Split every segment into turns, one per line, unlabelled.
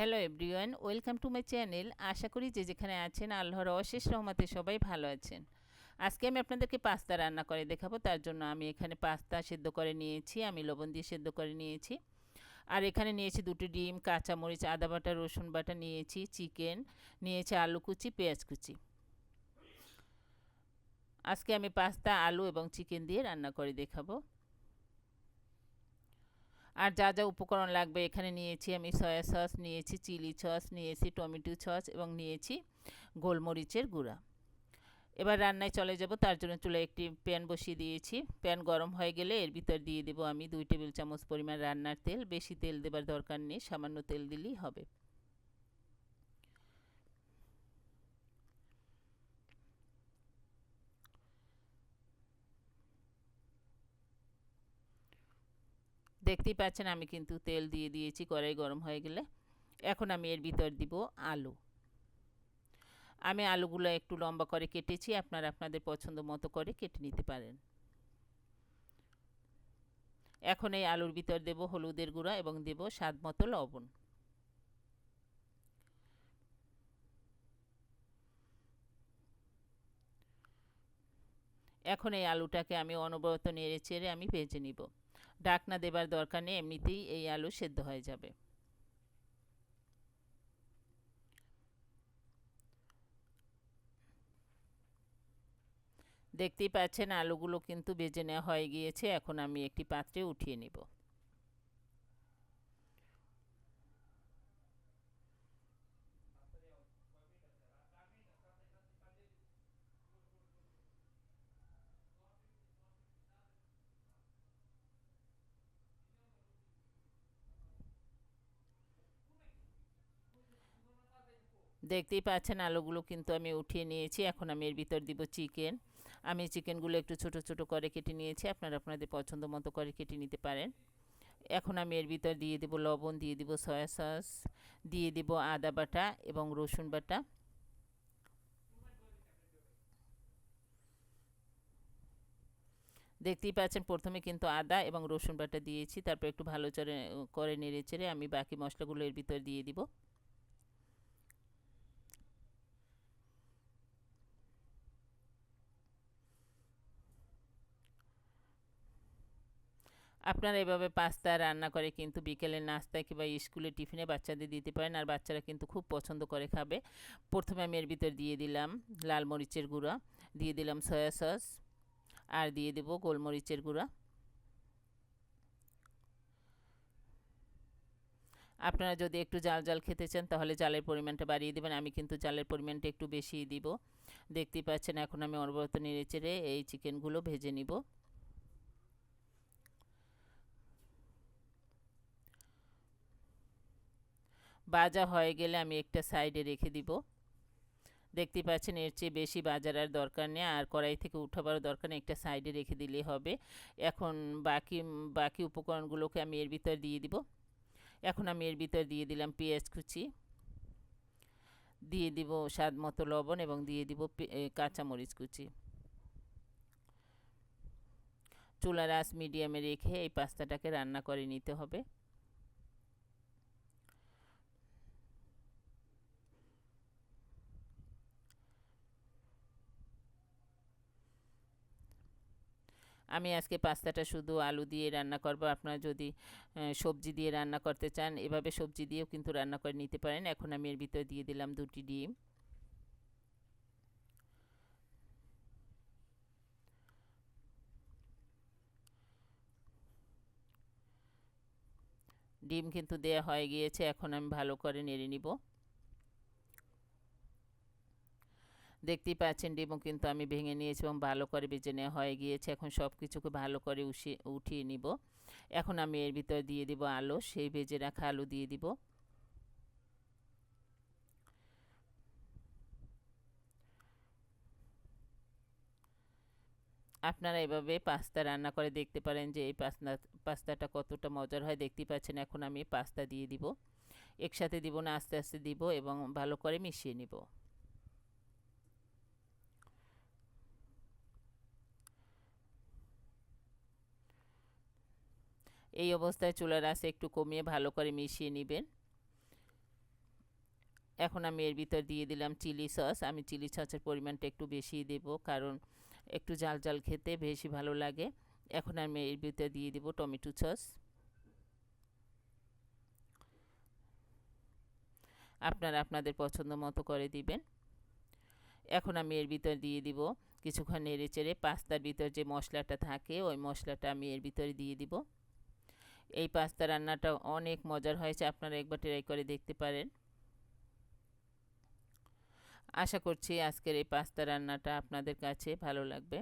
Hello everyone, welcome to my channel. আশা করি যে যেখানে আছেন, আল্লাহর অশেষ রহমতে সবাই ভালো আছেন। আজকে আমি আপনাদেরকে পাস্তা রান্না করে দেখাবো, তার জন্য আমি এখানে পাস্তা সেদ্ধ করে নিয়েছি, আমি লবণ দিয়ে সেদ্ধ করে নিয়েছি। আর এখানে নিয়েছি দুটো ডিম, কাঁচামরিচ, আদা বাটা, রসুন বাটা নিয়েছি, চিকেন, নিয়েছি আলু কুচি, পেঁয়াজ কুচি। আজকে আমি পাস্তা, আলু এবং চিকেন দিয়ে রান্না করে দেখাবো। আর যা যা উপকরণ লাগবে এখানে নিয়েছি আমি সয়া সস, নিয়েছি চিলি সস, নিয়েছি টমেটো সস এবং নিয়েছি গোলমরিচের গুঁড়া। এবার রান্নায় চলে যাব, তার জন্য চুলে একটি প্যান বসিয়ে দিয়েছি। প্যান গরম হয়ে গেলে এর ভিতর দিয়ে দেবো আমি দুই টেবিল চামচ পরিমাণ রান্নার তেল। বেশি তেল দেবার দরকার নেই, সামান্য তেল দিলেই হবে। দেখতেই পাচ্ছেন আমি কিন্তু তেল দিয়ে দিয়েছি, কড়াই গরম হয়ে গেলে। এখন আমি এর ভিতর দিব আলু। আমি আলুগুলো একটু লম্বা করে কেটেছি, আপনারা আপনাদের পছন্দ মতো করে কেটে নিতে পারেন। এখন এই আলুর ভিতর দেব হলুদের গুঁড়া এবং দেব স্বাদ মতো লবণ। এখন এই আলুটাকে আমি অনবরত নেড়ে চেড়ে আমি ভেজে নিব। ডাকনা দেবার দরকার নেই, এমনিতেই এই আলু সেদ্ধ হয়ে যাবে। দেখতেই পাচ্ছেন আলুগুলো কিন্তু বেজে নেওয়া হয়ে গিয়েছে, এখন আমি একটি পাত্রে উঠিয়ে নিব। দেখতেই পাচ্ছেন আলুগুলো কিন্তু আমি উঠিয়ে নিয়েছি। এখন আমি এর ভিতর দিব চিকেন। আমি চিকেনগুলো একটু ছোট ছোট করে কেটে নিয়েছি। আপনারা আপনাদের পছন্দ মতো করে কেটে নিতে পারেন। এখন আমি এর ভিতর দিয়ে দেবো লবণ, দিয়ে দিব সয়া সস, দিয়ে দিব আদা বাটা এবং রসুন বাটা। দেখতেই পাচ্ছেন প্রথমে কিন্তু আদা এবং রসুন বাটা দিয়েছি। তারপর একটু ভালো চরে করে নেড়ে চেড়ে আমি বাকি মশলাগুলো এর ভিতর দিয়ে দিব। আপনারা এভাবে পাস্তা রান্না করে কিন্তু বিকেলের নাস্তায় কিংবা স্কুলে টিফিনে বাচ্চাদের দিতে পারেন। আর বাচ্চারা কিন্তু খুব পছন্দ করে খাবে। প্রথমে আমি এর ভিতর দিয়ে দিলাম লাল মরিচের গুঁড়া, দিয়ে দিলাম সয়া সস আর দিয়ে দেব গোলমরিচের গুঁড়া। আপনারা যদি একটু জাল জাল খেতে চান তাহলে জালের পরিমাণটা বাড়িয়ে দেবেন। আমি কিন্তু জালের পরিমাণটা একটু বেশি দিব। দেখতেই পাচ্ছেন এখন আমি অনবরত নেড়ে চেড়ে এই চিকেনগুলো ভেজে নিব। বাজা হয়ে গেলে আমি একটা সাইডে রেখে দিব। দেখতে পাচ্ছেন, এর চেয়ে বেশি বাজার আর দরকার নেই। আর কড়াই থেকে উঠাবারও দরকার নেই, একটা সাইডে রেখে দিলেই হবে। এখন বাকি বাকি উপকরণগুলোকে আমি এর ভিতর দিয়ে দিব। এখন আমি এর ভিতর দিয়ে দিলাম পেঁয়াজ কুচি। দিয়ে দিব স্বাদ মতো লবণ এবং দিয়ে দিব কাঁচামরিচ কুচি। চুলার আঁচ মিডিয়ামে রেখে এই পাস্তাটাকে রান্না করে নিতে হবে। আমি আজকে পাস্তাটা শুধু আলু দিয়ে রান্না করব। আপনারা যদি সবজি দিয়ে রান্না করতে চান, এভাবে সবজি দিয়েও কিন্তু রান্না করে নিতে পারেন। এখন আমি এর ভিতরে দিয়ে দিলাম দুটি ডিম। ডিম কিন্তু দেয়া হয়ে গিয়েছে। এখন আমি ভালো করে নেড়ে নিব। দেখতেই পাচ্ছেন ডিমও কিন্তু আমি ভেঙে নিয়েছি এবং ভালো করে বেজে নেওয়া হয়ে গিয়েছে। এখন সব কিছুকে ভালো করে উঠিয়ে উঠিয়ে নিব। এখন আমি এর ভিতরে দিয়ে দিব আলু, সেই ভেজে রাখা আলু দিয়ে দিব। আপনারা এভাবে পাস্তা রান্না করে দেখতে পারেন যে এই পাস্তা, পাস্তাটা কতটা মজার হয়। দেখতেই পাচ্ছেন এখন আমি পাস্তা দিয়ে দিব। একসাথে দিব না, আস্তে আস্তে দিব এবং ভালো করে মিশিয়ে নিব। এই অবস্থায় চুলার আঁচে একটু কমিয়ে ভালো করে মিশিয়ে নেবেন। এখন আমি এর ভিতর দিয়ে দিলাম চিলি সস। আমি চিলি সসের পরিমাণটা একটু বেশি দেব কারণ একটু জাল জাল খেতে বেশি ভালো লাগে। এখন আমি এর ভিতর দিয়ে দিব টমেটো সস। আপনারা আপনাদের পছন্দ মতো করে দিবেন। এখন আমি এর ভিতর দিয়ে দিব কিছুক্ষণ নেড়ে চেড়ে পাস্তার ভিতর যে মশলাটা থাকে, ওই মশলাটা আমি এর ভিতরে দিয়ে দিব। এই পাস্তা রান্নাটা অনেক মজার হয়েছে, আপনারা একবার ট্রাই করে দেখতে পারেন। আশা করছি আজকের এই পাস্তা রান্নাটা আপনাদের কাছে ভালো লাগবে।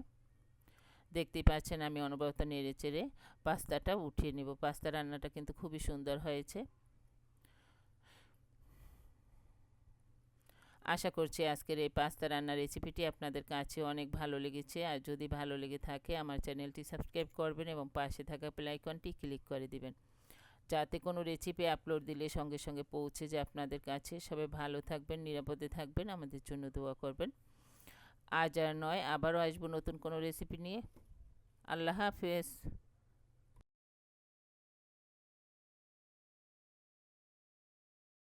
দেখতেই পাচ্ছেন আমি অনবরত নেড়ে চেড়ে পাস্তাটা উঠিয়ে নেব। পাস্তা রান্নাটা কিন্তু খুবই সুন্দর হয়েছে। আশা করছি আজকের এই পাস্তা রান্নার রেসিপিটি আপনাদের কাছে অনেক ভালো লেগেছে। আর যদি ভালো লেগে থাকে, আমার চ্যানেলটি সাবস্ক্রাইব করবেন এবং পাশে থাকা প্লাইকনটি ক্লিক করে দিবেন। যাতে কোনো রেসিপি আপলোড দিলে সঙ্গে সঙ্গে পৌঁছে যায় আপনাদের কাছে। সবাই ভালো থাকবেন, নিরাপদে থাকবেন। আমাদের জন্য দোয়া করবেন। আজ আর নয়, আবারও আসব নতুন কোনো রেসিপি নিয়ে। আল্লাহ হাফেজ।